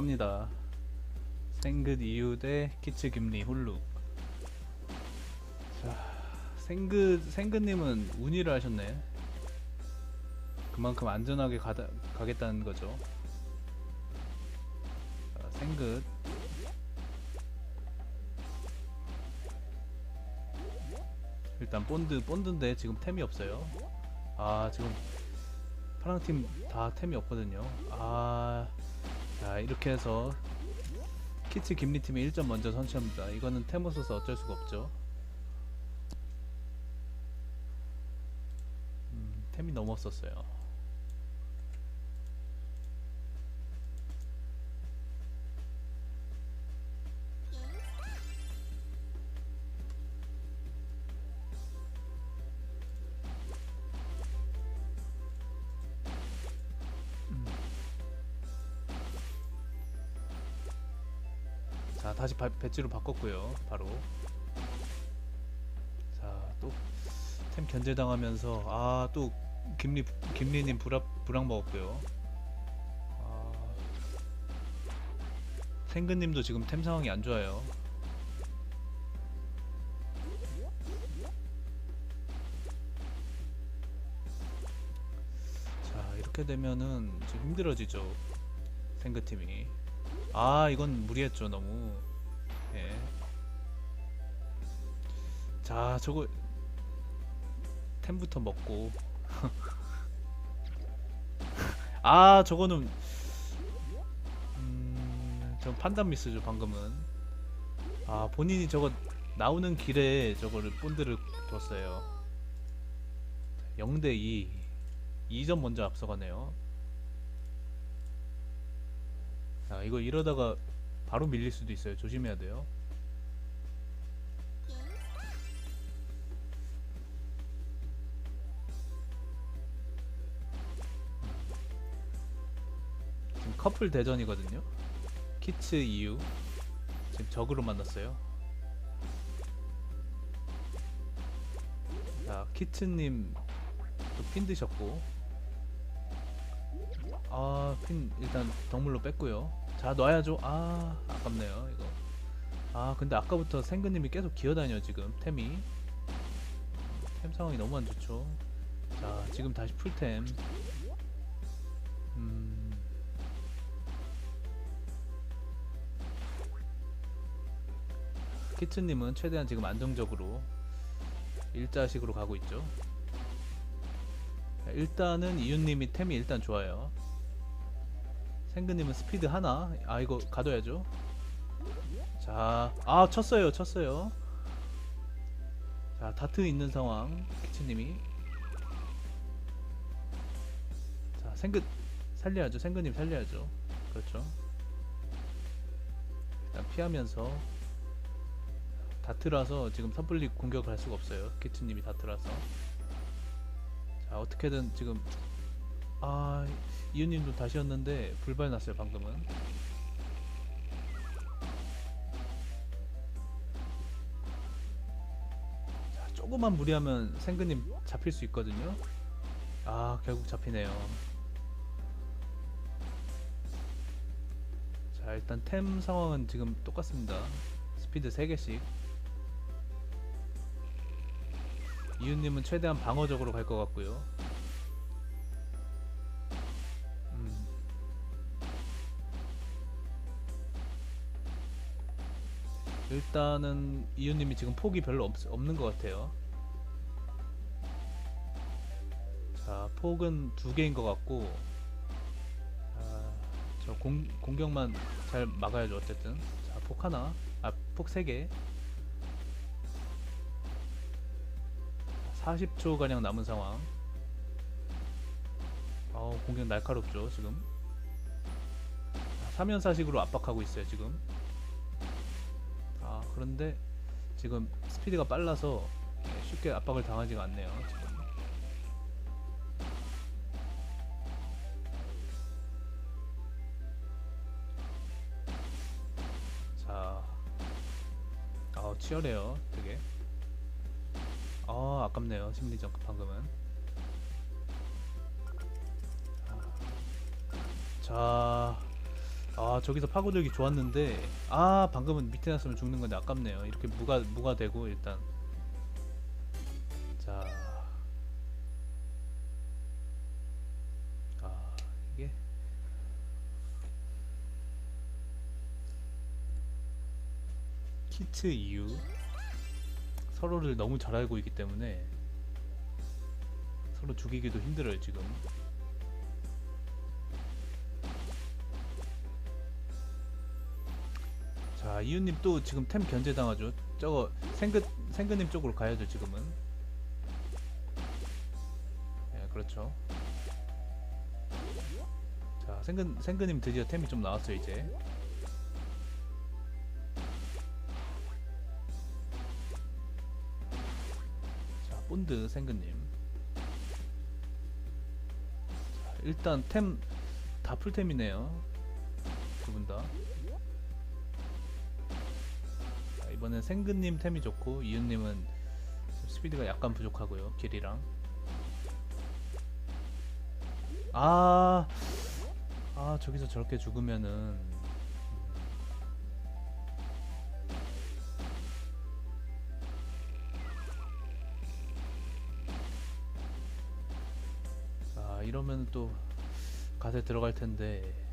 합니다. 생긋 이유 대 키츠 김리 훌룩. 자, 생긋 생긋님은 운이를 하셨네. 그만큼 안전하게 가다, 가겠다는 거죠. 자, 생긋. 일단 본드 본드인데 지금 템이 없어요. 아 지금 파랑 팀 다 템이 없거든요. 아. 자 이렇게 해서 키츠 김리 팀이 1점 먼저 선취합니다. 이거는 템 없어서 어쩔 수가 없죠. 음, 템이 너무 없었어요. 다시 바, 배지로 바꿨고요. 바로 자또 템 견제당하면서 아 또 김리 김리님 불합 불황 먹었고요. 아, 생근님도 지금 템 상황이 안 좋아요. 자 이렇게 되면은 좀 힘들어지죠. 생근 팀이. 아 이건 무리했죠 너무. 예. 자 저거 템부터 먹고. 아 저거는 음, 저 판단 미스죠 방금은. 아 본인이 저거 나오는 길에 저거를 본드를 뒀어요. 0대 2. 2점 먼저 앞서가네요. 자 이거 이러다가 바로 밀릴 수도 있어요. 조심해야 돼요. 지금 커플 대전이거든요. 키츠 이유 지금 적으로 만났어요. 자 키츠님 또핀 드셨고 아 핀 일단 덕물로 뺐고요. 자 놔야죠. 아 아깝네요 이거. 아 근데 아까부터 생근님이 계속 기어다녀 지금 템이 템 상황이 너무 안 좋죠. 자 지금 다시 풀템. 음. 키츠님은 최대한 지금 안정적으로 일자식으로 가고 있죠. 자, 일단은 이윤님이 템이 일단 좋아요. 생근님은 스피드 하나. 아 이거 가둬야죠. 자, 아 쳤어요, 쳤어요. 자 다트 있는 상황. 키츠님이. 자 생근 살려야죠. 생근님 살려야죠. 그렇죠. 일단 피하면서 다트라서 지금 섣불리 공격을 할 수가 없어요. 키츠님이 다트라서. 자 어떻게든 지금 아 이윤님도 다시였는데 불발 났어요 방금은. 자 조금만 무리하면 생근님 잡힐 수 있거든요. 아 결국 잡히네요. 자 일단 템 상황은 지금 똑같습니다. 스피드 3개씩. 이윤님은 최대한 방어적으로 갈 것 같고요. 일단은 이윤님이 지금 폭이 별로 없, 없는 것 같아요. 자, 폭은 두 개인 것 같고, 아, 저 공, 공격만 잘 막아야죠, 어쨌든. 자, 폭 하나, 아, 폭세 개. 40초 가량 남은 상황. 어, 공격 날카롭죠 지금. 3연사식으로 압박하고 있어요 지금. 아 그런데 지금 스피드가 빨라서 예, 쉽게 압박을 당하지가 않네요 지금. 자, 아 치열해요 되게. 아 아깝네요 심리전 방금은 자 아 저기서 파고들기 좋았는데 아 방금은 밑에 놨으면 죽는 건데 아깝네요. 이렇게 무가 무가 되고 일단. 자. 아, 이게? 키트 이유. 서로를 너무 잘 알고 있기 때문에 서로 죽이기도 힘들어요 지금 자 이유님 또 지금 템 견제 당하죠. 저거 생근 생근님 쪽으로 가야죠 지금은. 예 그렇죠. 자 생근 생근님 드디어 템이 좀 나왔어요 이제. 자 본드 생근님. 자, 일단 템 다 풀템이네요. 두 분다. 자, 이번엔 생근님 템이 좋고 이윤님은 스피드가 약간 부족하고요 길이랑. 아, 아 저기서 저렇게 죽으면은. 아 이러면 또 갓에 들어갈 텐데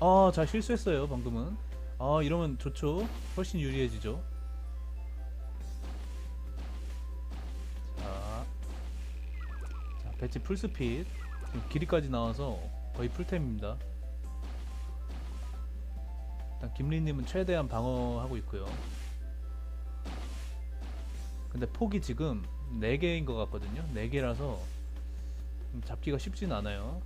아, 자 실수했어요 방금은. 아, 이러면 좋죠. 훨씬 유리해지죠. 자, 자 배치 풀스핏. 길이까지 나와서 거의 풀템입니다. 일단 김리님은 최대한 방어하고 있고요. 근데 폭이 지금 4개인 것 같거든요. 4개라서 잡기가 쉽진 않아요.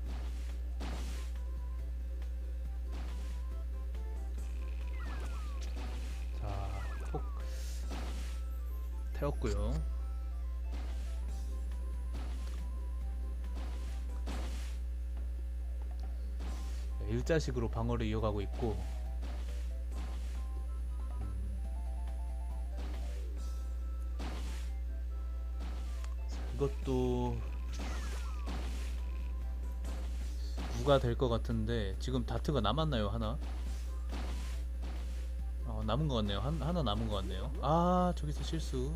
태웠고요. 네, 일자식으로 방어를 이어가고 있고 자, 이것도 무가 될 것 같은데 지금 다트가 남았나요 하나? 어, 남은 것 같네요. 한, 하나 남은 것 같네요. 아, 저기서 실수.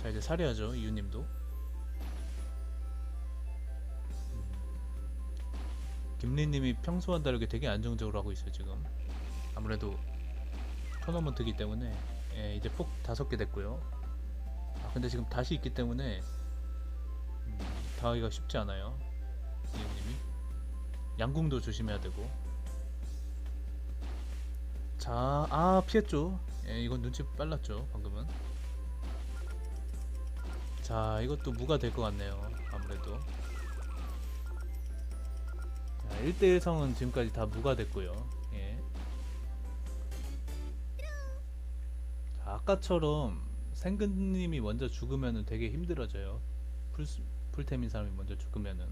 자, 이제 살해하죠. 이유님도. 음. 김리님이 평소와 다르게 되게 안정적으로 하고 있어요, 지금. 아무래도 토너먼트기 때문에. 예, 이제 폭 다섯 개 됐고요. 아, 근데 지금 다시 있기 때문에 음, 당하기가 쉽지 않아요. 이유님이. 양궁도 조심해야 되고. 자, 아 피했죠. 예, 이건 눈치 빨랐죠. 방금은. 자, 이것도 무가 될 것 같네요. 아무래도. 자, 1대1 성은 지금까지 다 무가 됐고요. 예. 자, 아까처럼 생근님이 먼저 죽으면은 되게 힘들어져요. 풀 풀템인 사람이 먼저 죽으면은.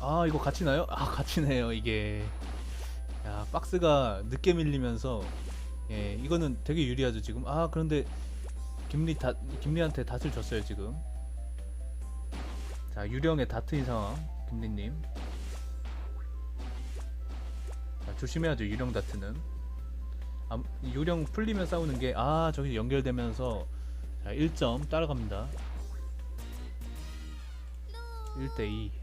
아 이거 갇히나요? 아 갇히네요 이게. 야 박스가 늦게 밀리면서. 예 이거는 되게 유리하죠 지금. 아 그런데 김리 다 김리한테 닷을 줬어요 지금. 자 유령의 다트인 상황 김리님. 자, 조심해야죠 유령 다트는. 아, 유령 풀리면 싸우는 게 아 저기 연결되면서. 자 1점 따라갑니다. 1대2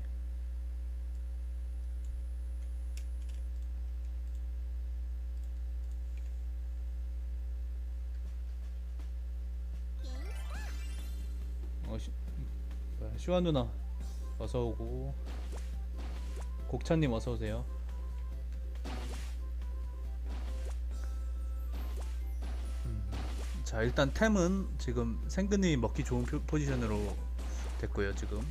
슈아 누나 어서 오고 곡찬님 어서 오세요. 음, 자 일단 템은 지금 생근이 먹기 좋은 표- 포지션으로 됐고요 지금.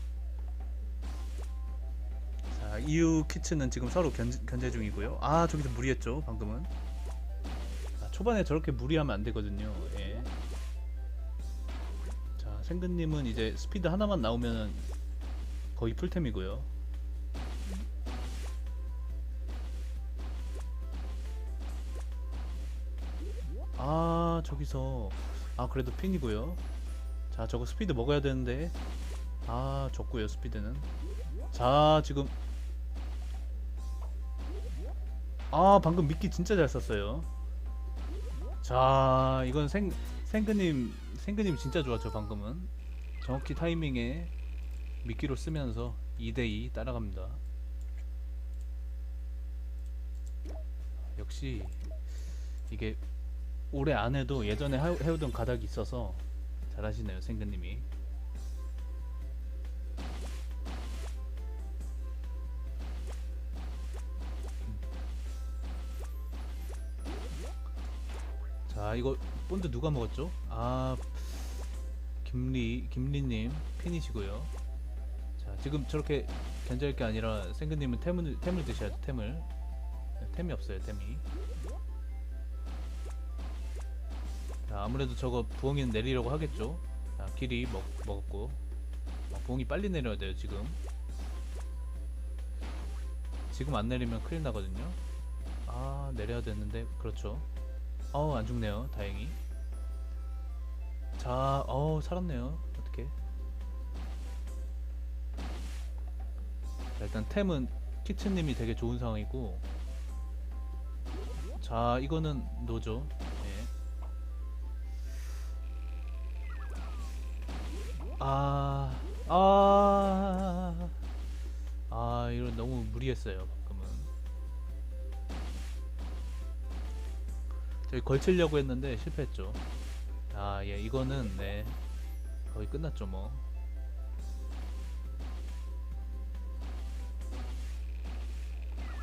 자 이유 키츠는 지금 서로 견제, 견제 중이고요. 아 저기서 무리했죠 방금은. 아, 초반에 저렇게 무리하면 안 되거든요. 예. 생근님은 이제 스피드 하나만 나오면 거의 풀템이고요. 아 저기서. 아 그래도 핀이고요. 자 저거 스피드 먹어야 되는데. 아 적고요 스피드는. 자 지금. 아 방금 미끼 진짜 잘 썼어요. 자 이건 생, 생그님 생그님 진짜 좋았죠 방금은 정확히 타이밍에 미끼로 쓰면서 2대2 따라갑니다. 역시 이게 올해 안 해도 예전에 하- 해오던 가닥이 있어서 잘하시네요 생근님이 자 이거 본드 누가 먹었죠? 아 김리 김리님 핀이시고요 자 지금 저렇게 견제할 게 아니라 생근님은 템을 템을 드셔야 돼 템을 네, 템이 없어요 템이 자, 아무래도 저거 부엉이는 내리려고 하겠죠. 자, 길이 먹, 먹었고. 어, 부엉이 빨리 내려야 돼요, 지금. 지금 안 내리면 큰일 나거든요. 아, 내려야 되는데, 그렇죠. 어우, 안 죽네요, 다행히. 자, 어우, 살았네요. 어떻게. 자, 일단 템은 키츠님이 되게 좋은 상황이고. 자, 이거는 노죠. 예. 아, 아, 아, 이거 너무 무리했어요, 저희 걸치려고 했는데 실패했죠. 아, 예, 이거는, 네, 거의 끝났죠, 뭐.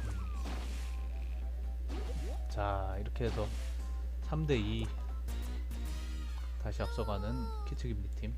음. 자, 이렇게 해서 3대2 다시 앞서가는 키츠김리 팀.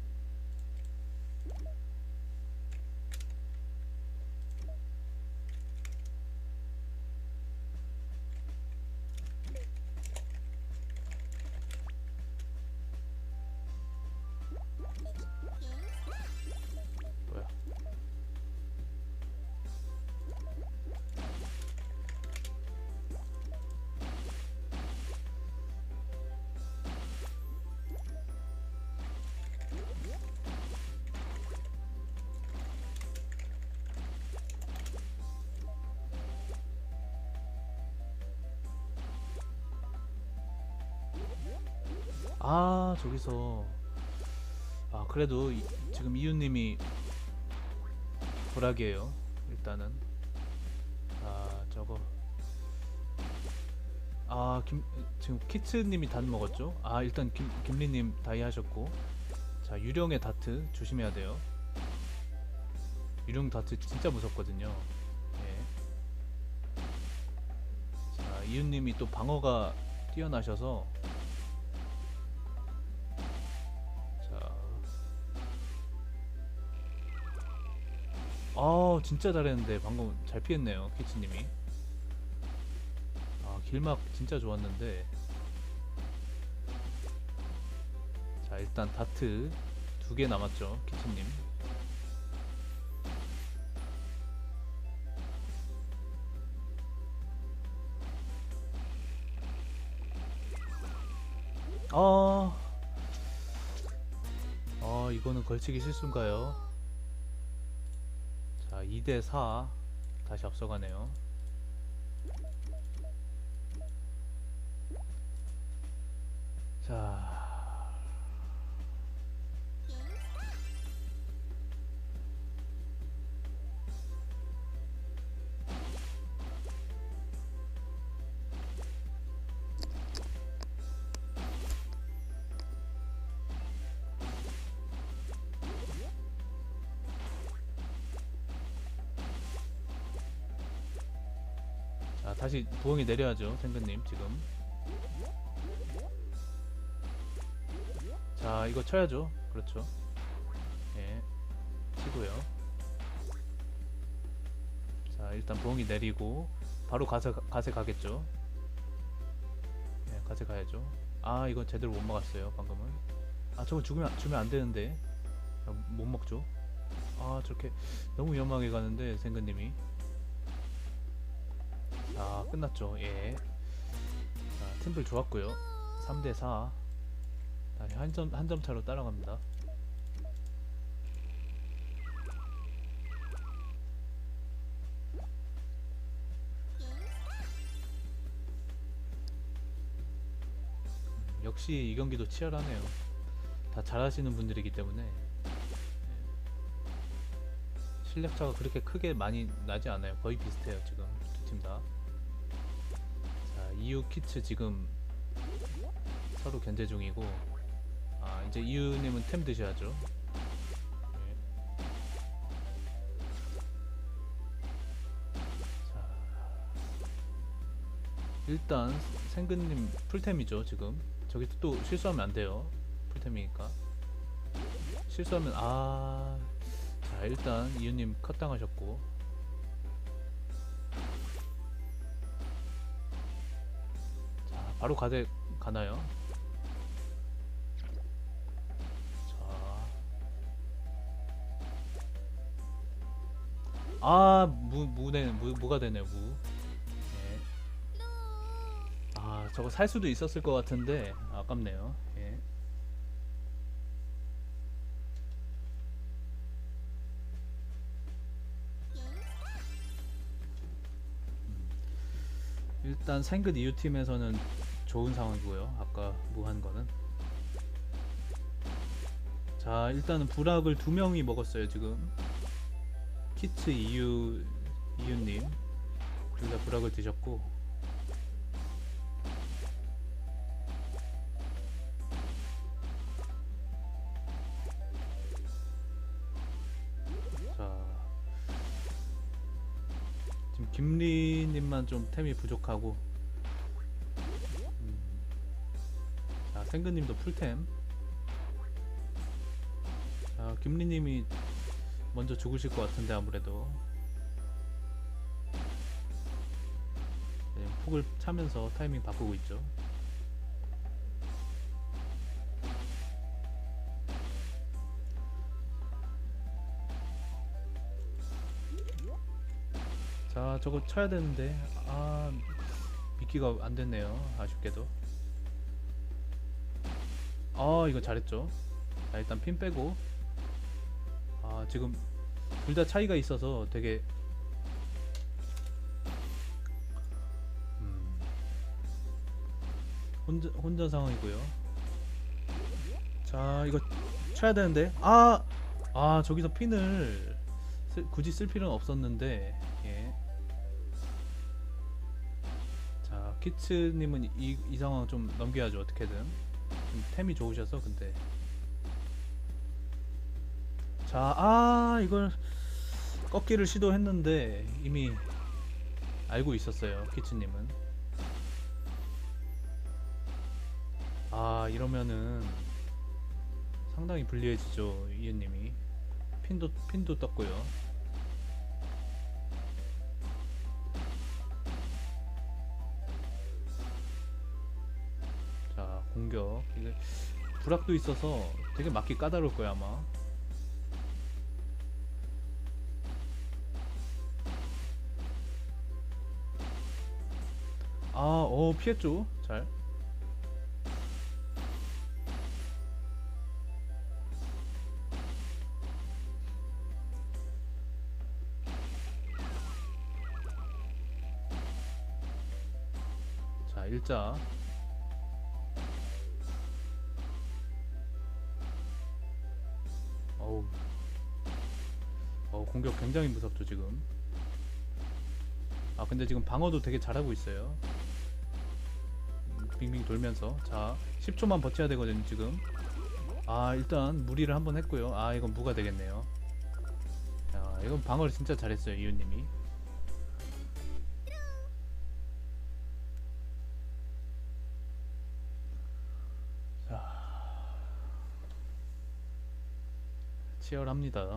아 저기서. 아 그래도 이- 지금 이유님이 불악이에요 일단은. 아 저거. 아 김 지금 키츠님이 단 먹었죠? 아 일단 김 김리님 다이 하셨고. 자 유령의 다트 조심해야 돼요. 유령 다트 진짜 무섭거든요. 예. 자 이유님이 또 방어가 뛰어나셔서 아, 진짜 잘했는데 방금 잘 피했네요, 키치님이. 아, 길막 진짜 좋았는데. 자, 일단 다트 두 개 남았죠, 키치님. 아. 아 이거는 걸치기 실수인가요? 자 2대4 다시 앞서가네요. 자 다시 부엉이 내려야죠, 생근님 지금. 자, 이거 쳐야죠. 그렇죠. 예, 치고요. 자, 일단 부엉이 내리고 바로 가세 가세 가겠죠. 예, 가세 가야죠. 아, 이거 제대로 못 막았어요, 방금은. 아, 저거 죽으면 주면 안 되는데 아, 못 먹죠. 아, 저렇게 너무 위험하게 가는데 생근님이. 자 끝났죠 예 자, 팀플 좋았고요 3대4 한점 한 점 차로 따라갑니다. 음, 역시 이 경기도 치열하네요. 다 잘하시는 분들이기 때문에 네. 실력 차가 그렇게 크게 많이 나지 않아요. 거의 비슷해요 지금 두 팀 다. 자 이유 키츠 지금 서로 견제 중이고 아 이제 이유님은 템 드셔야죠. 네. 자 일단 생근님 풀템이죠 지금 저기 또 실수하면 안 돼요 풀템이니까 실수하면 아자 일단 이유님 컷 당하셨고 바로 가대 가나요? 자. 아, 무, 무네, 무, 무가 되네, 무. 예. 아, 저거 살 수도 있었을 것 같은데, 아깝네요. 예. 음. 일단 생긋 이유 팀에서는 좋은 상황이고요. 아까 무한 거는. 자, 일단은 부락을 두 명이 먹었어요, 지금. 키트 이유 이유님 둘다 부락을 드셨고 자 지금 김리님만 좀 템이 부족하고 생근님도 풀템 자 김리님이 먼저 죽으실 것 같은데 아무래도 네, 폭을 차면서 타이밍 바꾸고 있죠. 자, 저거 쳐야 되는데 아 미끼가 안 됐네요. 아쉽게도. 아, 이거 잘했죠. 자, 일단 핀 빼고 아 지금 둘 다 차이가 있어서 되게 음, 혼자 혼자 상황이고요. 자 이거 쳐야 되는데 아아 저기서 핀을 쓸- 굳이 쓸 필요는 없었는데 예. 자 키츠님은 이, 이 상황 좀 넘겨야죠 어떻게든 좀 템이 좋으셔서 근데 자, 아, 이걸 꺾기를 시도했는데 이미 알고 있었어요, 키츠님은. 아, 이러면은 상당히 불리해지죠, 이은님이. 핀도 핀도 떴고요. 이게 불악도 있어서 되게 맞기 까다로울 거야 아마. 아, 어, 피했죠. 잘. 자, 일자. 어우. 어, 공격 굉장히 무섭죠, 지금. 아, 근데 지금 방어도 되게 잘하고 있어요. 빙빙 돌면서 자 10초만 버텨야 되거든요 지금 아 일단 무리를 한번 했고요 아 이건 무가 되겠네요 자 이건 방어를 진짜 잘했어요 이웃님이 치열합니다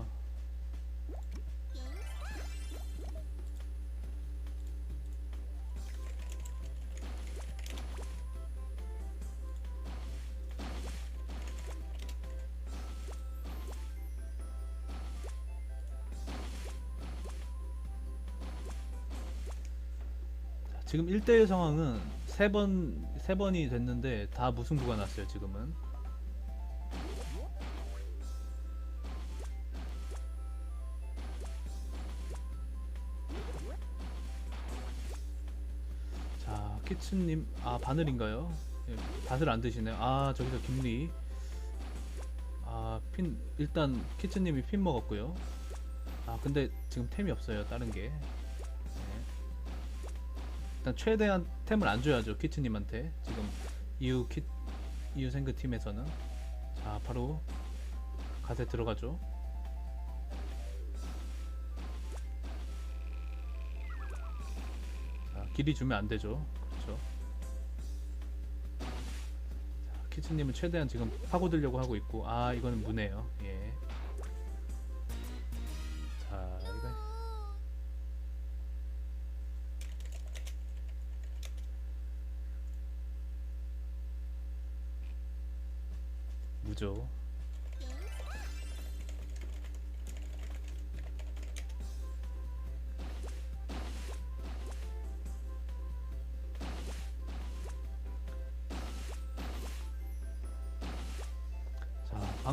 자, 지금 1대1 상황은 세 번, 세 번이 됐는데 다 무승부가 났어요, 지금은. 키츠님 아 바늘인가요? 예, 밭을 안 드시네요. 아 저기서 김리 아핀 일단 키츠님이 핀 먹었고요. 아 근데 지금 템이 없어요. 다른 게 네. 일단 최대한 템을 안 줘야죠 키츠님한테 지금 이유 키 이유 생그 팀에서는 자 바로 갓에 들어가죠. 자, 길이 주면 안 되죠. 키츠님은 최대한 지금 파고들려고 하고 있고, 아 이거는 무네요. 예.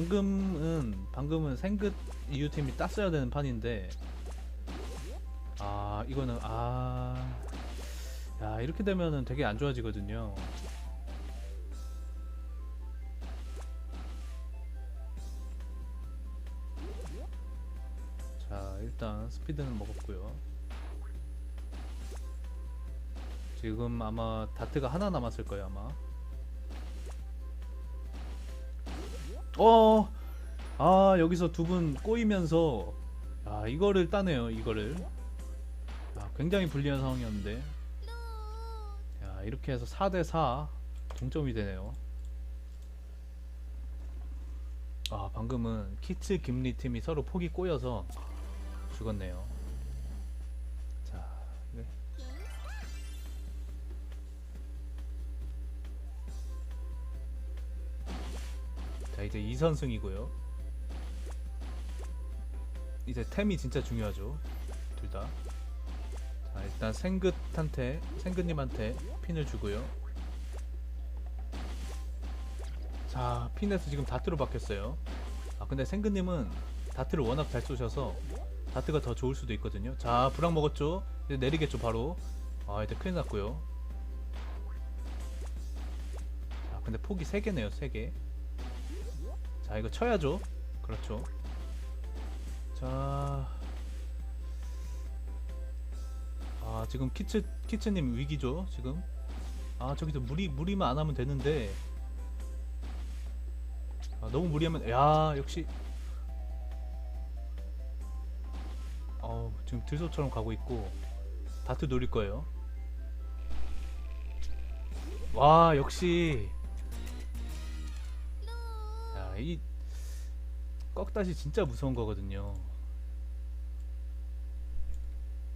방금은 방금은 생긋 이유 팀이 땄어야 되는 판인데 아, 이거는 아 야, 이렇게 되면은 되게 안 좋아지거든요. 자, 일단 스피드는 먹었고요. 지금 아마 다트가 하나 남았을 거예요, 아마. 어, 아 여기서 두 분 꼬이면서 아 이거를 따네요 이거를. 아, 굉장히 불리한 상황이었는데. 야 이렇게 해서 4대4 동점이 되네요. 아 방금은 키츠 김리 팀이 서로 폭이 꼬여서 죽었네요 이제 2선승이고요. 이제 템이 진짜 중요하죠. 둘다. 자 일단 생긋한테 생긋님한테 핀을 주고요. 자 핀에서 지금 다트로 바뀌었어요. 아 근데 생긋님은 다트를 워낙 잘 쏘셔서 다트가 더 좋을 수도 있거든요. 자 불황 먹었죠? 이제 내리겠죠 바로. 아 이제 큰일 났고요. 자 근데 폭이 3개네요 3개 자 이거 쳐야죠. 그렇죠. 자. 아, 지금 키츠 키츠님 위기죠 지금? 아 저기서 무리 무리만 안 하면 되는데. 아, 너무 무리하면 야 역시. 어 지금 들소처럼 가고 있고 다트 노릴 거예요. 와 역시. 야, 이 꺽다시 진짜 무서운 거거든요.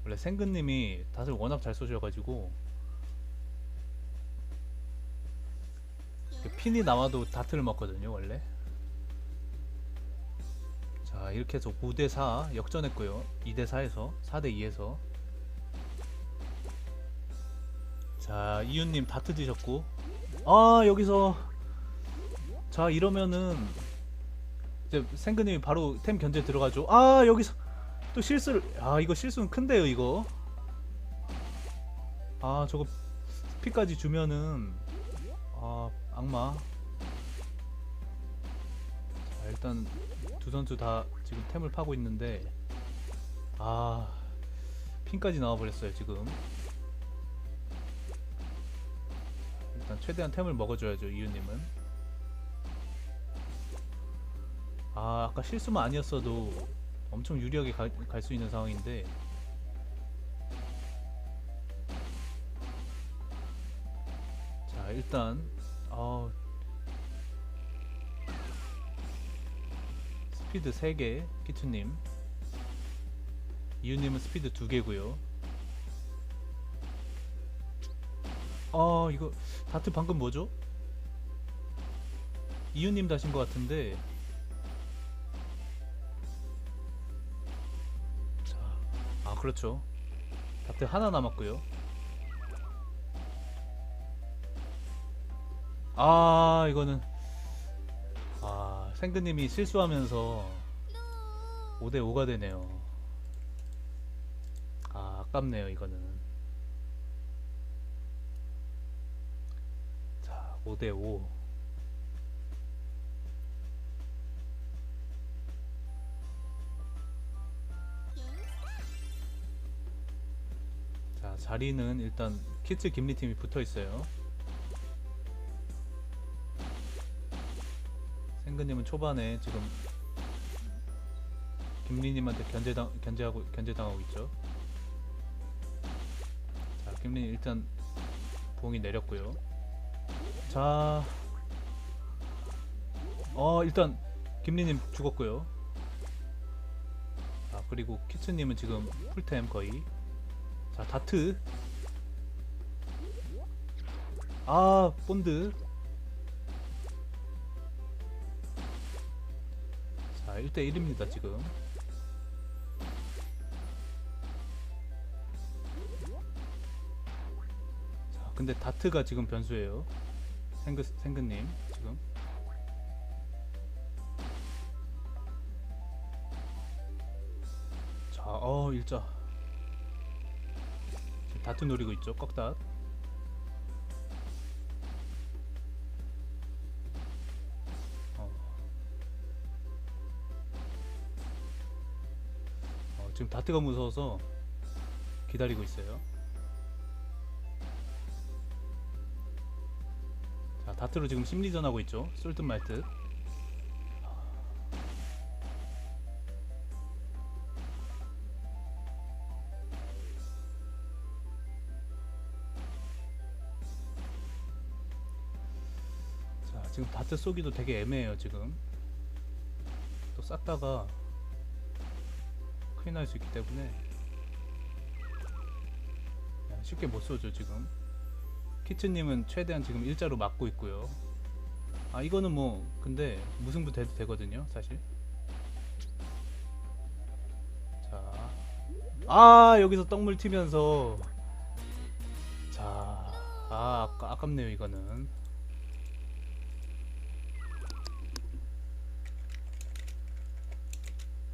원래 생근님이 닷을 워낙 잘 쏘셔가지고 그 핀이 나와도 다트를 먹거든요, 원래. 자, 이렇게 해서 5대4 역전했고요. 2대4에서 4대2에서 자, 이윤님 다트 드셨고 아, 여기서 자, 이러면은 이제 생근님이 바로 템 견제 들어가죠. 아 여기서 또 실수를 아 이거 실수는 큰데요 이거. 아 저거 피까지 주면은 아 악마. 자 일단 두 선수 다 지금 템을 파고 있는데 아 핀까지 나와버렸어요 지금. 일단 최대한 템을 먹어줘야죠 이유님은. 아 아까 실수만 아니었어도 엄청 유리하게 갈 수 있는 상황인데. 자 일단 어 스피드 3개 키투님. 이유님은 스피드 2개고요. 아 이거 다트 방금 뭐죠? 이유님 다신 것 같은데 그렇죠. 다트 하나 남았고요. 아 이거는 아 생근님이 실수하면서 5대5가 되네요. 아 아깝네요 이거는. 5대5 자 자리는 일단 키츠 김리 팀이 붙어 있어요 생근님은 초반에 지금 김리님한테 견제당 견제하고 견제당하고 있죠 자 김리 일단 부엉이 내렸고요 자, 어 일단 김리님 죽었고요. 아 그리고 키츠님은 지금 풀템 거의. 자 다트. 아 본드. 자 1대 1입니다 지금. 자 근데 다트가 지금 변수예요. 생근 생근님 지금 자 어 일자 지금 다투 노리고 있죠 꺽다 어. 어, 지금 다트가 무서워서 기다리고 있어요 자, 다트로 지금 심리전 하고 있죠. 쏠듯 말듯. 다트 쏘기도 되게 애매해요, 지금. 또 쐈다가 큰일 날 수 있기 때문에 야, 쉽게 못 쏘죠, 지금. 키츠님은 최대한 지금 일자로 막고 있고요. 아 이거는 뭐 근데 무승부 돼도 되거든요, 사실. 자, 아 여기서 떡물 튀면서 자, 아 아깝네요 이거는.